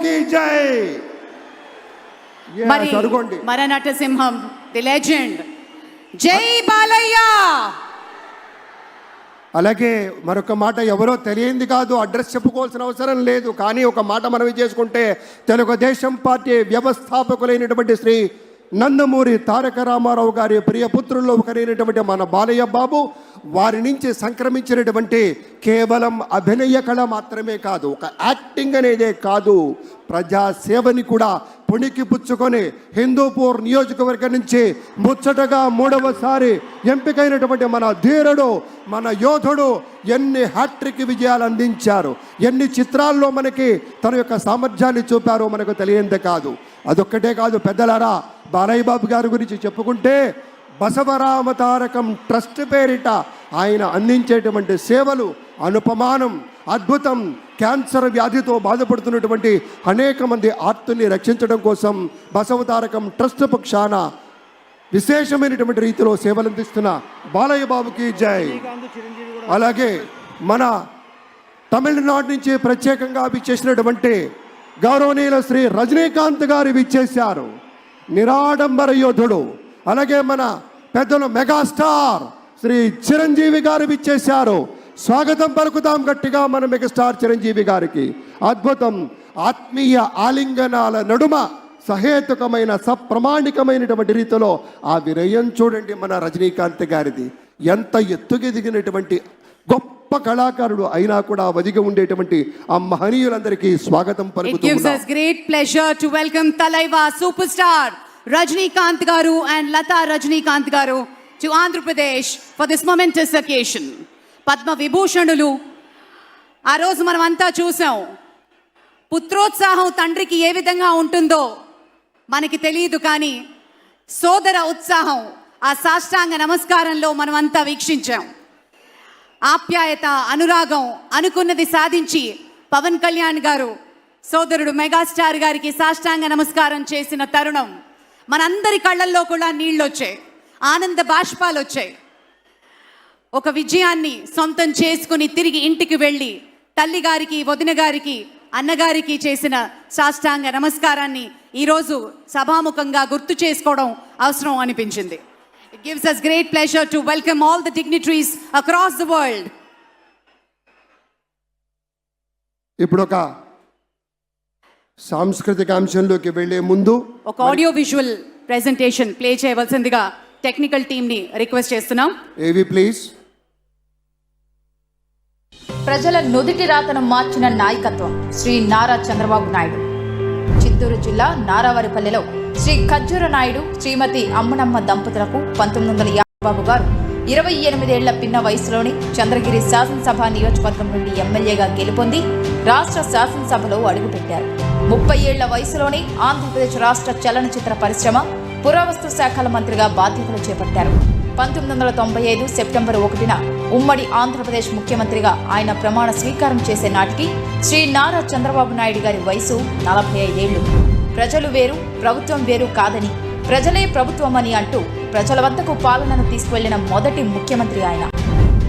బాబుకి జై మరి మన నటసింహం ది లెజెండ్ జై బాలయ్య! అలాగే మరొక మాట ఎవరో తెలియంది కాదు అడ్రస్ చెప్పుకోవాల్సిన అవసరం లేదు. కానీ ఒక మాట మనవి చేసుకుంటే తెలుగుదేశం పార్టీ వ్యవస్థాపకులైనటువంటి శ్రీ నందమూరి తారక రామారావు గారి ప్రియ పుత్రుల్లో ఒకరైనటువంటి మన బాలయ్య బాబు వారి నుంచి సంక్రమించినటువంటి కేవలం అభినయ కళ మాత్రమే కాదు ఒక యాక్టింగ్ అనేదే కాదు. ప్రజా సేవని కూడా పుణికి పుచ్చుకొని హిందూపూర్ నియోజకవర్గం నుంచి ముచ్చటగా మూడవసారి ఎంపికైనటువంటి మన ధీరుడు మన యోధుడు ఎన్ని హ్యాట్రిక్ విజయాలు అందించారు ఎన్ని చిత్రాల్లో మనకి తన యొక్క సామర్థ్యాన్ని చూపారో మనకు తెలియంది కాదు. అదొక్కటే కాదు పెద్దలారా బాలయ్య బాబు గారి గురించి చెప్పుకుంటే బసవరామ తారకం ట్రస్ట్ పేరిట ఆయన అందించేటువంటి సేవలు అనుపమానం అద్భుతం క్యాన్సర్ వ్యాధితో బాధపడుతున్నటువంటి అనేక మంది ఆర్తుల్ని రక్షించడం కోసం బసవ తారకం ట్రస్ట్ పక్షాన విశేషమైనటువంటి రీతిలో సేవలు అందిస్తున్న బాలయ్య బాబుకి జై. అలాగే మన తమిళనాడు నుంచి ప్రత్యేకంగా విచ్చేసినటువంటి గౌరవనీయుల శ్రీ రజనీకాంత్ గారు విచ్చేశారు. నిరాడంబర యోధుడు. అలాగే మన పెద్దలు మెగాస్టార్ శ్రీ చిరంజీవి గారు విచ్చేశారు. స్వాగతం పలుకుతాం గట్టిగా మన మెగాస్టార్ చిరంజీవి గారికి. అద్భుతం ఆత్మీయ ఆలింగనాల నడుమ సహేతుకమైన సప్రమాణికమైనటువంటి రీతిలో ఆ విరయం చూడండి మన రజనీకాంత్ గారిది. ఎంత ఎత్తుకెదిగినటువంటి గొప్ప కళాకారుడు అయినా కూడా వదిగి ఉండేటువంటి ఆ మహనీయులందరికీ స్వాగతం పలుకుతూ us great pleasure to welcome Talaiva superstar. Rajinikanth Garu and Lata Rajinikanth Garu to Andhra Pradesh for this momentous occasion. Padma విభూషణులు. ఆ రోజు మనం అంతా చూసాం. పుత్రోత్సాహం తండ్రికి ఏ విధంగా ఉంటుందో మనకి తెలియదు కానీ సోదర ఉత్సాహం ఆ సాష్టాంగ నమస్కారంలో మనం అంతా వీక్షించాం. ఆప్యాయత అనురాగం అనుకున్నది సాధించి పవన్ కళ్యాణ్ గారు సోదరుడు మెగాస్టార్ గారికి సాష్టాంగ నమస్కారం చేసిన తరుణం. మనందరి కళ్ళల్లో కూడా నీళ్ళు వచ్చాయి ఆనంద బాష్పాలు వచ్చాయి ఒక విజయాన్ని సొంతం చేసుకుని తిరిగి ఇంటికి వెళ్ళి తల్లిగారికి వదిన గారికి అన్నగారికి చేసిన సాష్టాంగ నమస్కారాన్ని ఈరోజు సభాముఖంగా గుర్తు చేసుకోవడం అవసరం అనిపించింది. It gives us great pleasure to welcome all the dignitaries across the world ఇప్పుడు ఒక సాంస్కృతిక అంశంలోకి వెళ్ళే ముందు ఒక ఆడియో విజువల్ ప్రెజెంటేషన్ ప్లే చేయవలసిందిగా టెక్నికల్ టీమ్ని రిక్వెస్ట్ చేస్తున్నాం. ఏవి ప్లీజ్ ప్రజల నుదిటి రాతను మార్చిన నాయకత్వం శ్రీ నారా చంద్రబాబు నాయుడు. చిత్తూరు జిల్లా నారావారిపల్లెలో శ్రీ ఖజ్జూర నాయుడు శ్రీమతి అమ్మనమ్మ దంపతులకు పంతొమ్మిది వందల యాభై బాబు గారు ఇరవై ఎనిమిదేళ్ళ పిన్న వయసులోని చంద్రగిరి శాసనసభ నియోజకవర్గం నుండి ఎమ్మెల్యేగా గెలుపొంది రాష్ట్ర శాసనసభలో అడుగుపెట్టారు. ముప్పై ఏళ్ళ వయసులోనే ఆంధ్రప్రదేశ్ రాష్ట్ర చలనచిత్ర పరిశ్రమ పురావస్తు శాఖల మంత్రిగా బాధ్యతలు చేపట్టారు. పంతొమ్మిది వందల తొంభై ఐదు సెప్టెంబర్ ఒకటిన ఉమ్మడి ఆంధ్రప్రదేశ్ ముఖ్యమంత్రిగా ఆయన ప్రమాణ స్వీకారం చేసే నాటికి శ్రీ నారా చంద్రబాబు నాయుడు గారి వయసు నలభై ఐదేళ్ళు. ప్రజలు వేరు ప్రభుత్వం వేరు కాదని ప్రజలే ప్రభుత్వమని అంటూ ప్రజల వద్దకు పాలనను తీసుకువెళ్ళిన మొదటి ముఖ్యమంత్రి ఆయన.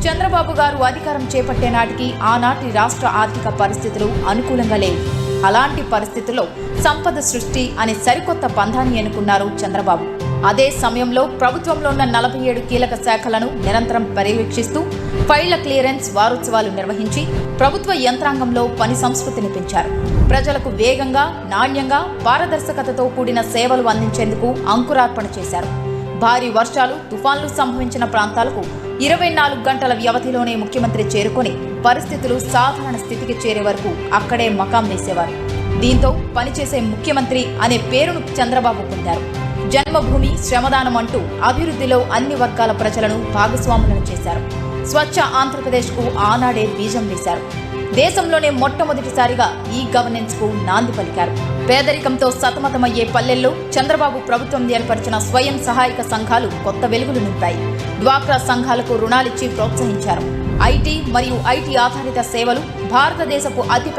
చంద్రబాబు గారు అధికారం చేపట్టే నాటికి ఆనాటి రాష్ట్ర ఆర్థిక పరిస్థితులు అనుకూలంగా లేవు. అలాంటి పరిస్థితుల్లో సంపద సృష్టి అనే సరికొత్త పంధాన్ని ఎన్నుకున్నారు చంద్రబాబు. అదే సమయంలో ప్రభుత్వంలో ఉన్న నలభై ఏడు కీలక శాఖలను నిరంతరం పర్యవేక్షిస్తూ ఫైళ్ళ క్లియరెన్స్ వారోత్సవాలు నిర్వహించి ప్రభుత్వ యంత్రాంగంలో పని సంస్కృతిని పెంచారు. ప్రజలకు వేగంగా నాణ్యంగా పారదర్శకతతో కూడిన సేవలు అందించేందుకు అంకురార్పణ చేశారు. భారీ వర్షాలు తుఫాన్లు సంభవించిన ప్రాంతాలకు ఇరవై నాలుగు గంటల వ్యవధిలోనే ముఖ్యమంత్రి చేరుకొని పరిస్థితులు సాధారణ స్థితికి చేరే వరకు అక్కడే మకాం వేసేవారు. దీంతో పనిచేసే ముఖ్యమంత్రి అనే పేరును చంద్రబాబు పొందారు. జన్మభూమి శ్రమదానం అంటూ అభివృద్ధిలో అన్ని వర్గాల ప్రజలను భాగస్వాములను చేశారు. స్వచ్ఛ ఆంధ్రప్రదేశ్కు ఆనాడే బీజం వేశారు. దేశంలోనే మొట్టమొదటిసారిగా ఈ గవర్నెన్స్కు నాంది పలికారు. పేదరికంతో సతమతమయ్యే పల్లెల్లో చంద్రబాబు ప్రభుత్వం ఏర్పరిచిన స్వయం సహాయక సంఘాలు కొత్త వెలుగులు నింపాయి. డ్వాక్రా సంఘాలకు రుణాలిచ్చి ప్రోత్సహించారు. ఐటీ మరియు ఐటీ ఆధారిత సేవలు భారతదేశపు అతిపెద్ద